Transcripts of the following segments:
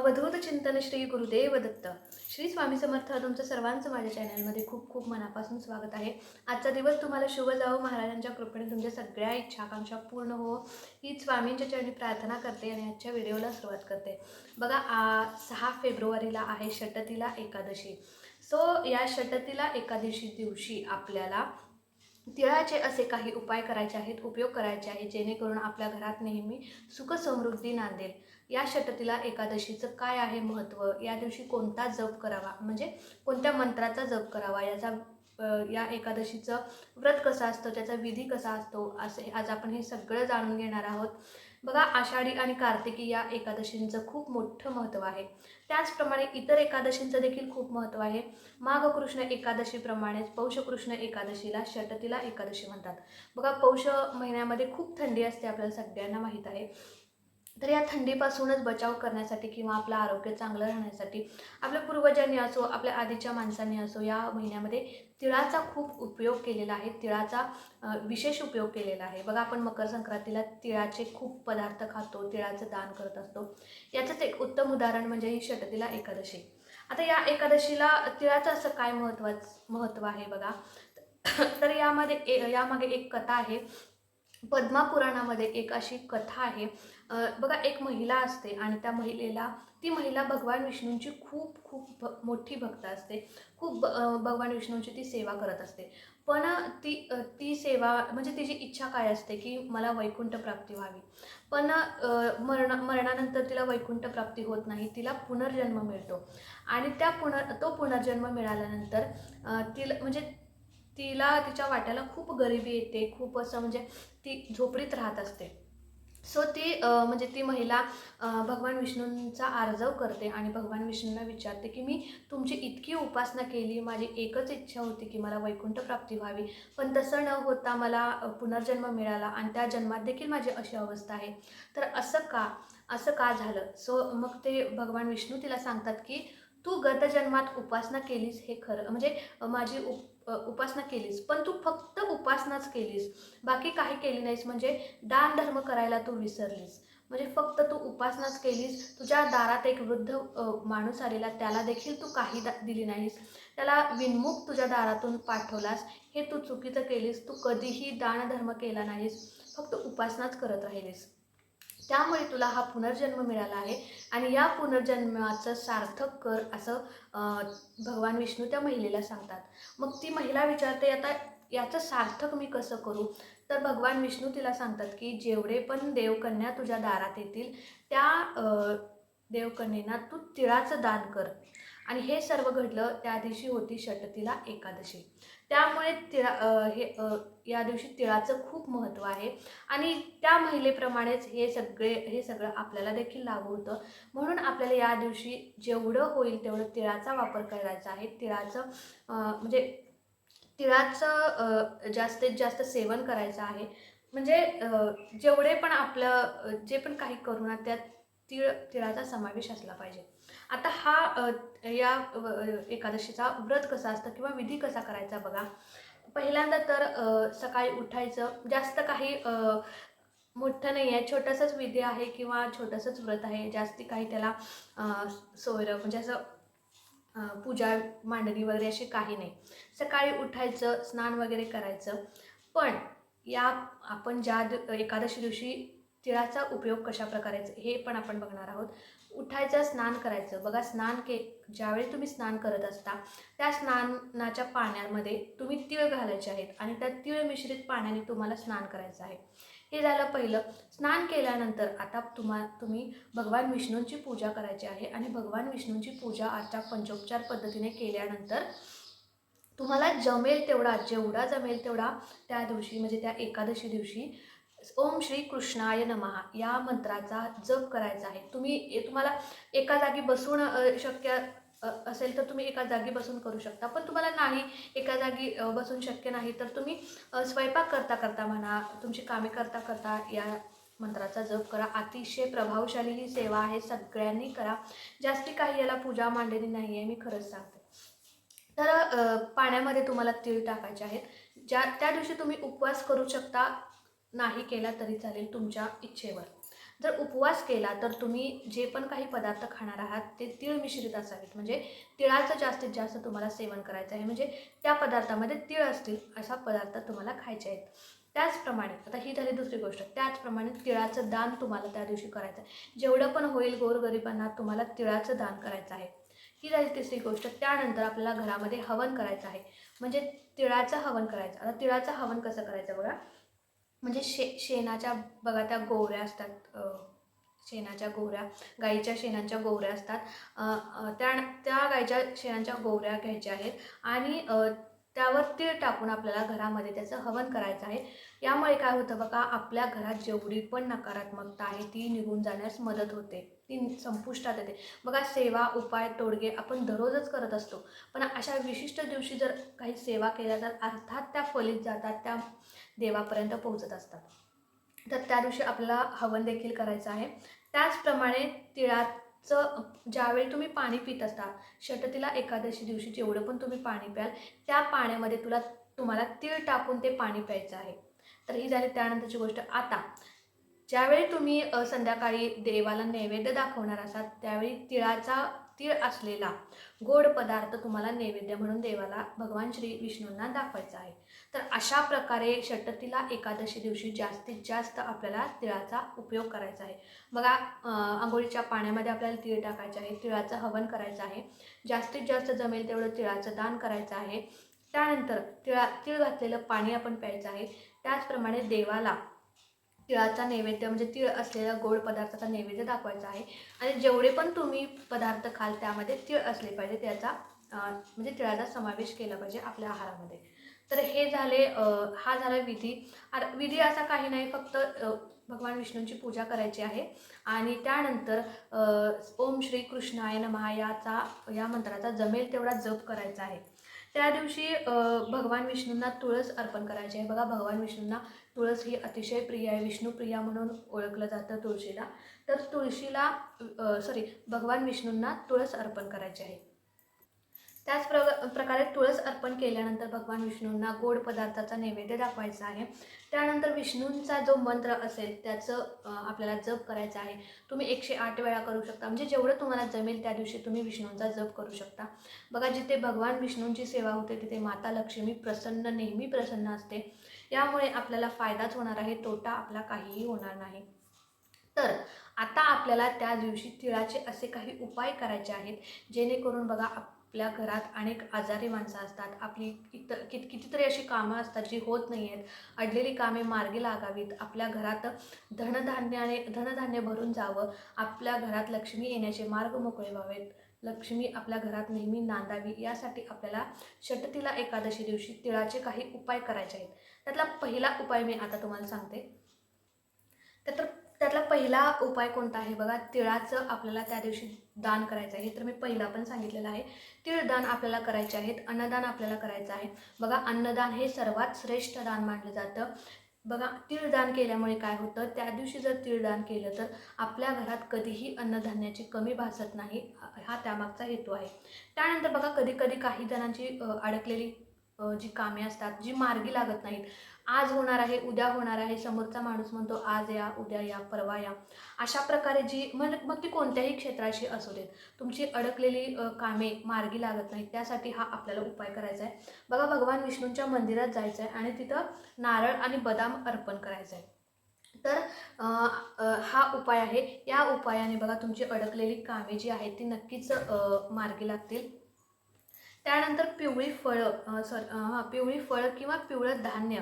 अवधूत चिंतन श्री गुरुदेव दत्त श्री स्वामी समर्थ तुमचं सर्वांचं माझ्या चॅनलमध्ये खूप खूप मनापासून स्वागत आहे. आजचा दिवस तुम्हाला शुभ जावो. महाराजांच्या कृपेने तुमच्या सगळ्या इच्छा आकांक्षा पूर्ण हो. ही स्वामींच्या चरणी प्रार्थना करते आणि आजच्या व्हिडिओला सुरुवात करते. बघा आ सहा फेब्रुवारीला आहे षटतीला एकादशी. सो या षटतीला एकादशी दिवशी आपल्याला तिळाचे असे काही उपाय करायचे आहेत उपयोग करायचे आहे जेणेकरून आपल्या घरात नेहमी सुखसमृद्धी नांदेल. या षटतीला एकादशीचं काय आहे महत्त्व? या दिवशी कोणता जप करावा? म्हणजे कोणत्या मंत्राचा जप करावा? याचा या एकादशीचं व्रत कसं असतं? त्याचा विधी कसा असतो? असे आज आपण हे सगळं जाणून घेणार आहोत. बघा आषाढी आणि कार्तिकी या एकादशींचं खूप मोठं महत्त्व आहे. त्याचप्रमाणे इतर एकादशींचं देखील खूप महत्त्व आहे. माघ कृष्ण एकादशीप्रमाणेच पौष कृष्ण एकादशीला षटतीला एकादशी म्हणतात. बघा पौष महिन्यामध्ये खूप थंडी असते आपल्याला सगळ्यांना माहीत आहे. तर या थंडीपासूनच बचाव करण्यासाठी किंवा आपलं आरोग्य चांगलं राहण्यासाठी आपल्या पूर्वजांनी असो आपल्या आधीच्या माणसांनी असो या महिन्यामध्ये तिळाचा खूप उपयोग केलेला आहे. तिळाचा विशेष उपयोग केलेला आहे. बघा आपण मकर संक्रांतीला तिळाचे खूप पदार्थ खातो तिळाचं दान करत असतो. याचंच एक उत्तम उदाहरण म्हणजे ही षटतीला एकादशी. आता या एकादशीला तिळाचं असं काय महत्त्वाचं महत्त्व आहे बघा? तर यामध्ये ए यामागे एक कथा आहे. पद्मा पुराणामध्ये एक अशी कथा आहे. बघा एक महिला असते आणि त्या महिलेला ती महिला भगवान विष्णूंची खूप खूप भ मोठी भक्त असते. खूप ब- भगवान विष्णूंची ती सेवा करत असते. पण ती ती सेवा म्हणजे तिची इच्छा काय असते की मला वैकुंठ प्राप्ती व्हावी. पण अ, मरण मरणानंतर तिला वैकुंठ प्राप्ती होत नाही तिला पुनर्जन्म मिळतो. आणि त्या पुनर् तो पुनर्जन्म मिळाल्यानंतर तिला म्हणजे तिला तिच्या वाट्याला खूप गरिबी येते खूप असं म्हणजे ती झोपडीत राहत असते. सो ती म्हणजे ती महिला भगवान विष्णूंचा आर्जव करते आणि भगवान विष्णूंना विचारते की मी तुमची इतकी उपासना केली माझी एकच इच्छा होती की मला वैकुंठ प्राप्ती व्हावी पण तसं न होता मला पुनर्जन्म मिळाला आणि त्या जन्मात देखील माझी अशी अवस्था आहे. तर असं का असं का झालं? सो मग ते भगवान विष्णू तिला सांगतात की तू गत जन्मात उपासना केलीस हे खरं म्हणजे माझी उप उपासना केलीस. पण तू फक्त उपासनाच केलीस. बाकी काही केली नाहीस. म्हणजे दान धर्म करायला तू विसरलीस. म्हणजे फक्त तू उपासनाच केलीस. तुझ्या दारात एक वृद्ध माणूस आलेला त्याला देखील तू काही दा दिली नाहीस. त्याला विनमुख तुझ्या दारातून पाठवलास. हे तू चुकीचं केलीस. तू कधीही दानधर्म केला नाहीस. फक्त उपासनाच करत राहिलीस. त्यामुळे तुला हा पुनर्जन्म मिळाला आहे. आणि या पुनर्जन्माचं सार्थक कर असं भगवान विष्णू त्या महिलेला सांगतात. मग ती महिला विचारते आता याचं सार्थक मी कसं करू? तर भगवान विष्णू तिला सांगतात की जेवढे पण देवकन्या तुझ्या दारात येतील त्या देवकन्येना तू तिळाचं दान कर. आणि हे सर्व घडलं त्या दिवशी होती षटतीला एकादशी. त्यामुळे तिळा हे या दिवशी तिळाचं खूप महत्त्व आहे. आणि त्या महिलेप्रमाणेच हे सगळे हे सगळं आपल्याला देखील लागू होतं. म्हणून आपल्याला या दिवशी जेवढं होईल तेवढं तिळाचा वापर करायचा आहे. तिळाचं म्हणजे तिळाचं जास्तीत जास्त सेवन करायचं आहे. म्हणजे जेवढे पण आपलं जे पण काही करू ना त्यात तिळ तिळाचा समावेश असला पाहिजे. आता हा या एकादशीचा व्रत कसा असतं किंवा विधी कसा करायचा बघा. पहिल्यांदा तर सकाळी उठायचं. जास्त काही मोठं नाही आहे छोटंसंच विधी आहे किंवा छोटंसंच व्रत आहे. जास्ती काही त्याला सोयरं म्हणजे असं पूजा मांडणी वगैरे अशी काही नाही. सकाळी उठायचं स्नान वगैरे करायचं. पण या आपण ज्या एकादशी दिवशी तिळाचा उपयोग कशा प्रकारे हे पण आपण बघणार आहोत. उठायचं स्नान करायचं. बघा स्नान के ज्यावेळी तुम्ही स्नान करत असता त्या स्नानाच्या पाण्यामध्ये तुम्ही तिळ घालायचे आहेत आणि त्या तिळ मिश्रित पाण्याने तुम्हाला स्नान करायचं आहे. हे झालं पहिलं. स्नान केल्यानंतर आता तुम्हा तुम्ही भगवान विष्णूंची पूजा करायची आहे आणि भगवान विष्णूंची पूजा आजच्या पंचोपचार पद्धतीने केल्यानंतर तुम्हाला जमेल तेवढा जेवढा जमेल तेवढा त्या दिवशी म्हणजे त्या एकादशी दिवशी ओम श्री कृष्णाय नमहा या मंत्राचा जप करायचा आहे. तुम्ही तुम्हाला एका जागी बसून शक्य असेल तर तुम्ही एका जागी बसून करू शकता. पण तुम्हाला नाही एका जागी बसून शक्य नाही तर तुम्ही स्वयंपाक करता करता म्हणा तुमची कामे करता करता या मंत्राचा जप करा. अतिशय प्रभावशाली ही सेवा आहे. सगळ्यांनी करा. जास्ती काही याला पूजा मांडलेली नाही आहे मी खरंच सांगते. तर पाण्यामध्ये तुम्हाला तीळ टाकायचे आहेत. ज्या त्या दिवशी तुम्ही उपवास करू शकता. नाही केला तरी चालेल तुमच्या इच्छेवर. जर उपवास केला तर तुम्ही जे पण काही पदार्थ खाणार आहात ते तीळ मिश्रित असावेत. म्हणजे तिळाचं जास्तीत जास्त तुम्हाला सेवन करायचं आहे. म्हणजे त्या पदार्थामध्ये तीळ असतील असा पदार्थ तुम्हाला खायचे आहेत. त्याचप्रमाणे आता ही झाली दुसरी गोष्ट. त्याचप्रमाणे तिळाचं दान तुम्हाला त्या दिवशी करायचं आहे. जेवढं पण होईल गोरगरिबांना तुम्हाला तिळाचं दान करायचं आहे. ही झाली तिसरी गोष्ट. त्यानंतर आपल्याला घरामध्ये हवन करायचं आहे. म्हणजे तिळाचं हवन करायचं. आता तिळाचं हवन कसं करायचं बघा. म्हणजे शे शेणाच्या बघा त्या गोवऱ्या असतात शेणाच्या गोवऱ्या गाईच्या शेणाच्या गोवऱ्या असतात. त्या त्या गाईच्या शेणाच्या गोवऱ्या घ्यायच्या आहेत आणि त्यावर तीळ टाकून आपल्याला घरामध्ये त्याचं हवन करायचं आहे. यामुळे काय होतं बघा आपल्या घरात जेवढी पण नकारात्मकता आहे ती निघून जाण्यास मदत होते. ती संपुष्टात येते. बघा सेवा उपाय तोडगे आपण दररोजच करत असतो. पण अशा विशिष्ट दिवशी जर काही सेवा केल्या तर अर्थात त्या फलित जातात त्या देवापर्यंत पोहोचत असतात. तर त्या दिवशी आपल्याला हवन देखील करायचं आहे. त्याचप्रमाणे तिळाचं ज्यावेळी तुम्ही पाणी पित असता षटतीला एकादशी दिवशी जेवढं पण तुम्ही पाणी प्याल त्या पाण्यामध्ये तुला तुम्हाला तीळ टाकून ते पाणी प्यायचं आहे. तर ही झाली त्यानंतरची गोष्ट. आता ज्यावेळी तुम्ही संध्याकाळी देवाला नैवेद्य दाखवणार असाल त्यावेळी तिळाचा तीळ असलेला गोड पदार्थ तुम्हाला नैवेद्य म्हणून देवाला भगवान श्री विष्णूंना दाखवायचा आहे. तर अशा प्रकारे षटतीला एकादशी दिवशी जास्तीत जास्त आपल्याला तिळाचा उपयोग करायचा आहे. बघा आंघोळीच्या पाण्यामध्ये आपल्याला तीळ टाकायचं आहे तिळाचं हवन करायचं आहे. जास्तीत जास्त जमेल तेवढं तिळाचं दान करायचं आहे. त्यानंतर तिळा तीळ घातलेलं पाणी आपण प्यायचं आहे. त्याचप्रमाणे देवाला तिळाचा नैवेद्य म्हणजे तीळ असलेला गोड पदार्थाचा नैवेद्य दाखवायचा आहे. आणि जेवढे पण तुम्ही पदार्थ खाल त्यामध्ये तीळ असले पाहिजे त्याचा म्हणजे तिळाचा समावेश केला पाहिजे आपल्या आहारामध्ये. तर हे झाले हा झाला विधी. विधी असा काही नाही फक्त भगवान विष्णूंची पूजा करायची आहे. आणि त्यानंतर ओम श्री कृष्णाय नमः याचा या मंत्राचा जमेल तेवढा जप करायचा आहे. त्या दिवशी भगवान विष्णूंना तुळस अर्पण करायची आहे. बघा भगवान विष्णूंना तुळस ही अतिशय प्रिय आहे. विष्णुप्रिया म्हणून ओळखलं जातं तुळशीला. तर तुळशीला सॉरी भगवान विष्णूंना तुळस अर्पण करायची आहे. त्याच प्र प्रकारे तुळस अर्पण केल्यानंतर भगवान विष्णूंना गोड पदार्थाचा नैवेद्य दाखवायचा आहे. त्यानंतर विष्णूंचा जो मंत्र असेल त्याचं आपल्याला जप करायचा आहे. तुम्ही एकशे आठ वेळा करू शकता. म्हणजे जेवढं तुम्हाला जमेल त्या दिवशी तुम्ही विष्णूंचा जप करू शकता. बघा जिथे भगवान विष्णूंची सेवा होते तिथे माता लक्ष्मी प्रसन्न नेहमी प्रसन्न असते. यामुळे आपल्याला फायदाच होणार आहे. तोटा आपला काहीही होणार नाही. तर आता आपल्याला त्या दिवशी तिळाचे असे काही उपाय करायचे आहेत. जेणेकरून बघा आपल्या घरात अनेक आजारी माणसं असतात. आपली इतर कित कितीतरी अशी कामं असतात जी होत नाही आहेत अडलेली कामे मार्गी लागावीत. आपल्या घरात धनधान्याने धनधान्य भरून जावं. आपल्या घरात लक्ष्मी येण्याचे मार्ग मोकळे व्हावेत. लक्ष्मी आपल्या घरात नेहमी नांदावी. यासाठी आपल्याला षटतीला एकादशी दिवशी तिळाचे काही उपाय करायचे आहेत. त्यातला पहिला उपाय मी आता तुम्हाला सांगते. त्यात त्यातला पहिला उपाय कोणता आहे बघा? तिळाचं आपल्याला त्या दिवशी दान करायचं आहे. हे तर मी पहिला पण सांगितलेलं आहे. तिळदान आपल्याला करायचे आहेत. अन्नदान आपल्याला करायचं आहे. बघा अन्नदान हे सर्वात श्रेष्ठ दान मानलं जातं. बघा तिळदान केल्यामुळे काय होतं? त्या दिवशी जर तिळदान केलं तर आपल्या घरात कधीही अन्नधान्याची कमी भासत नाही. हा त्यामागचा हेतू आहे. त्यानंतर बघा कधी कधी काही जणांची अडकलेली जी कामे असतात जी मार्गी लागत नाहीत. आज होणार आहे उद्या होणार आहे समोरचा माणूस म्हणतो आज या उद्या या परवा या. अशा प्रकारे जी म्हण मग ती कोणत्याही क्षेत्राशी असू देत. तुमची अडकलेली कामे मार्गी लागत नाहीत. त्यासाठी हा आपल्याला उपाय करायचा आहे. बघा भगवान विष्णूंच्या मंदिरात जायचं आहे आणि तिथं नारळ आणि बदाम अर्पण करायचं आहे तर आ, आ, हा उपाय आहे. या उपायाने बघा तुमची अडकलेली कामे जी आहेत ती नक्कीच मार्गी लागतील. त्यानंतर पिवळी फळं सॉरी हां पिवळी फळं किंवा पिवळं धान्य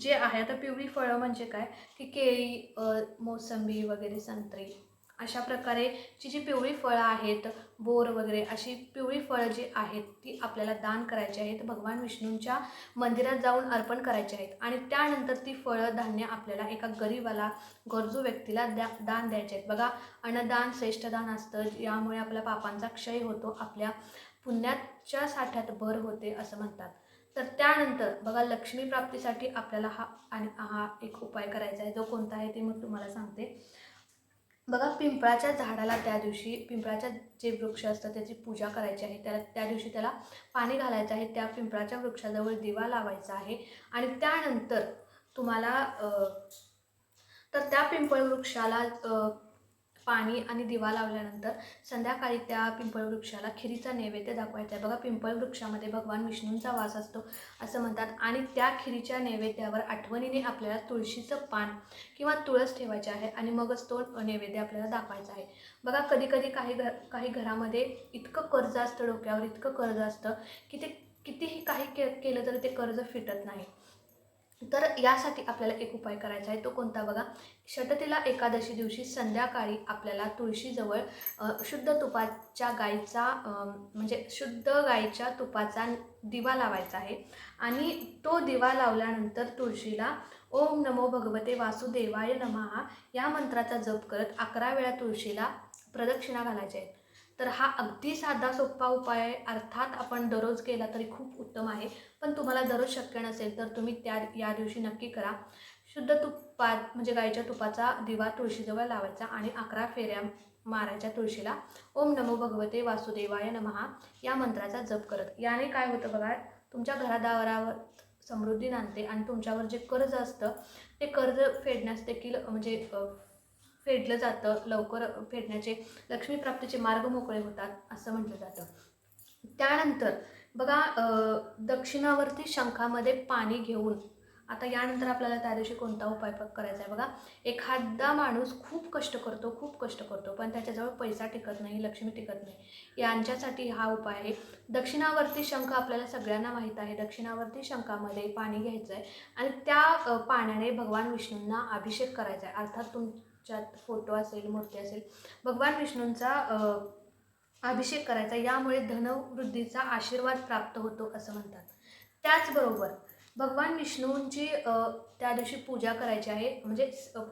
जे आहे. आता पिवळी फळं म्हणजे काय? की केळी मोसंबी वगैरे संत्री अशा प्रकारे जी जी पिवळी फळं आहेत बोर वगैरे अशी पिवळी फळं जी आहेत ती आपल्याला दान करायची आहेत. भगवान विष्णूंच्या मंदिरात जाऊन अर्पण करायची आहेत. आणि त्यानंतर ती फळं धान्य आपल्याला एका गरीबाला गरजू व्यक्तीला द्या दान द्यायचे आहेत. बघा अन्नदान श्रेष्ठ दान असतं. यामुळे आपल्या पापांचा क्षय होतो. आपल्या पुण्याच्या साठ्यात भर होते असं म्हणतात. तर त्यानंतर बघा लक्ष्मी प्राप्तीसाठी आपल्याला हा आणि हा एक उपाय करायचा आहे. जो कोणता आहे ते मग तुम्हाला सांगते. बघा पिंपळाच्या झाडाला त्या दिवशी पिंपळाच्या जे वृक्ष असतात त्याची पूजा करायची आहे. त्याला त्या दिवशी त्याला पाणी घालायचं आहे. त्या पिंपळाच्या वृक्षाजवळ दिवा लावायचा आहे. आणि त्यानंतर तुम्हाला तर त्या पिंपळ वृक्षाला पाणी आणि दिवा लावल्यानंतर संध्याकाळी त्या पिंपळ वृक्षाला खिरीचा नैवेद्य दाखवायचा आहे. बघा पिंपळ वृक्षामध्ये भगवान विष्णूंचा वास असतो असं म्हणतात. आणि त्या खिरीच्या नैवेद्यावर आठवणीने आपल्याला तुळशीचं पान किंवा तुळस ठेवायचे आहे आणि मगच तो नैवेद्य आपल्याला दाखवायचा आहे. बघा कधी कधी काही घर काही घरामध्ये इतकं कर्ज असतं डोक्यावर इतकं कर्ज असतं की ते कितीही काही के केलं तरी ते कर्ज फिटत नाही. तर यासाठी आपल्याला एक उपाय करायचा आहे. तो कोणता बघा? षटतीला एकादशी दिवशी संध्याकाळी आपल्याला तुळशीजवळ शुद्ध तुपाच्या गाईचा म्हणजे शुद्ध गाईच्या तुपाचा दिवा लावायचा आहे. आणि तो दिवा लावल्यानंतर तुळशीला ओम नमो भगवते वासुदेवाय नमहा या मंत्राचा जप करत अकरा वेळा तुळशीला प्रदक्षिणा घालायच्या आहेत तर हा अगदी साधा सोपा उपाय अर्थात आपण दररोज केला तरी खूप उत्तम आहे. पण तुम्हाला दररोज शक्य नसेल तर तुम्ही त्या या दिवशी नक्की करा. शुद्ध तुपात म्हणजे गाईच्या तुपाचा दिवा तुळशीजवळ लावायचा आणि अकरा फेऱ्या मारायच्या तुळशीला. ओम नमो भगवते वासुदेवाय नमहा. या मंत्राचा जप करत. याने काय होतं बघा तुमच्या घरादारावर समृद्धी नांदते आणि तुमच्यावर जे कर्ज असतं ते कर्ज फेडण्यास देखील म्हणजे फेडलं जातं. लवकर फेडण्याचे लक्ष्मी प्राप्तीचे मार्ग मोकळे होतात असं म्हटलं जातं. त्यानंतर बघा दक्षिणावरती दक्षिणावर्ती शंखामध्ये पाणी घेऊन आता यानंतर आपल्याला त्या दिवशी कोणता उपाय करायचा आहे बघा. एखादा माणूस खूप कष्ट करतो खूप कष्ट करतो पण त्याच्याजवळ पैसा टिकत नाही लक्ष्मी टिकत नाही. यांच्यासाठी हा उपाय आहे. दक्षिणावर्ती शंख आपल्याला सगळ्यांना माहीत आहे. दक्षिणावर्ती शंखामध्ये पाणी घ्यायचं आहे आणि त्या पाण्याने भगवान विष्णूंना अभिषेक करायचा आहे अर्थात ज्यात फोटो असेल मूर्ती असेल भगवान विष्णूंचा अभिषेक करायचा यामुळे धनवृद्धीचा आशीर्वाद प्राप्त होतो असं म्हणतात. त्याचबरोबर भगवान विष्णूंची त्या दिवशी पूजा करायची आहे म्हणजे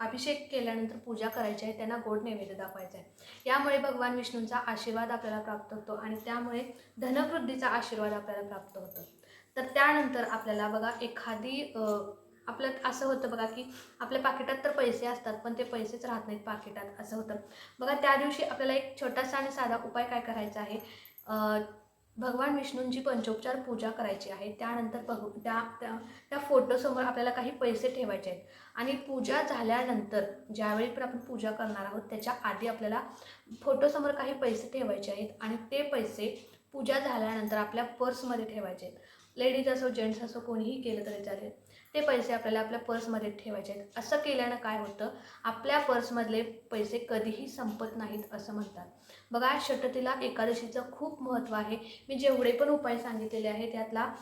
अभिषेक केल्यानंतर पूजा करायची आहे त्यांना गोड नैवेद्य दाखवायचा आहे. यामुळे भगवान विष्णूंचा आशीर्वाद आपल्याला प्राप्त होतो आणि त्यामुळे धनवृद्धीचा आशीर्वाद आपल्याला प्राप्त होतो. तर त्यानंतर आपल्याला बघा एखादी आपल्यात असं होतं बघा की आपल्या पाकिटात तर पैसे असतात पण ते पैसेच राहत नाहीत पाकिटात असं होतं. बघा त्या दिवशी आपल्याला एक छोटासा आणि साधा उपाय काय करायचा आहे? भगवान विष्णूंची पंचोपचार पूजा करायची आहे. त्यानंतर भग त्या त्या त्या फोटोसमोर आपल्याला काही पैसे ठेवायचे आहेत. आणि पूजा झाल्यानंतर ज्यावेळी पण आपण पूजा करणार आहोत त्याच्या आधी आपल्याला फोटोसमोर काही पैसे ठेवायचे आहेत आणि ते पैसे पूजा झाल्यानंतर आपल्या पर्समध्ये ठेवायचे आहेत. लेडीज असो जेंट्स असो कोणीही केलं तरी चालेल. ते पैसे आपल्याला आपल्या पर्समध्ये ठेवायचे आहेत. असं केल्यानं काय होतं? आपल्या पर्समधले पैसे कधीही संपत नाहीत असं म्हणतात. बघा षटतीला एकादशीचं खूप महत्त्व आहे. मी जेवढे पण उपाय सांगितलेले आहे त्यातला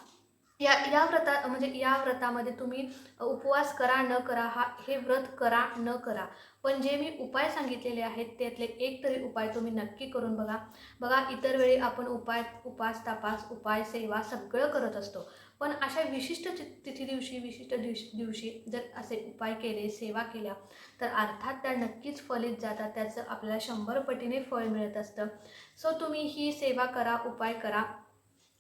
या या व्रता म्हणजे या व्रतामध्ये तुम्ही उपवास करा न करा हा हे व्रत करा न करा. पण जे मी उपाय सांगितलेले आहेत त्यातले एक तरी उपाय तुम्ही नक्की करून बघा. बघा इतर वेळी आपण उपाय उपास तपास उपाय सेवा सगळं करत असतो. पण अशा विशिष्ट तिथी दिवशी विशिष्ट दिवशी दिवशी जर असे उपाय केले सेवा केल्या तर अर्थात त्या नक्कीच फलित जातात. त्याचं आपल्याला शंभर पटीने फळ मिळत असतं. सो तुम्ही ही सेवा करा उपाय करा.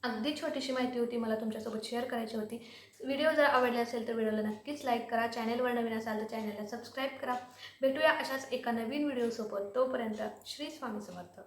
अगदी छोटीशी माहिती होती मला तुमच्यासोबत शेअर करायची होती. व्हिडिओ जर आवडला असेल तर व्हिडिओला नक्कीच लाईक करा. चॅनलवर नवीन असाल तर चॅनलला सबस्क्राईब करा. भेटूया अशाच एका नवीन व्हिडिओसोबत तोपर्यंत श्री स्वामी समर्थ.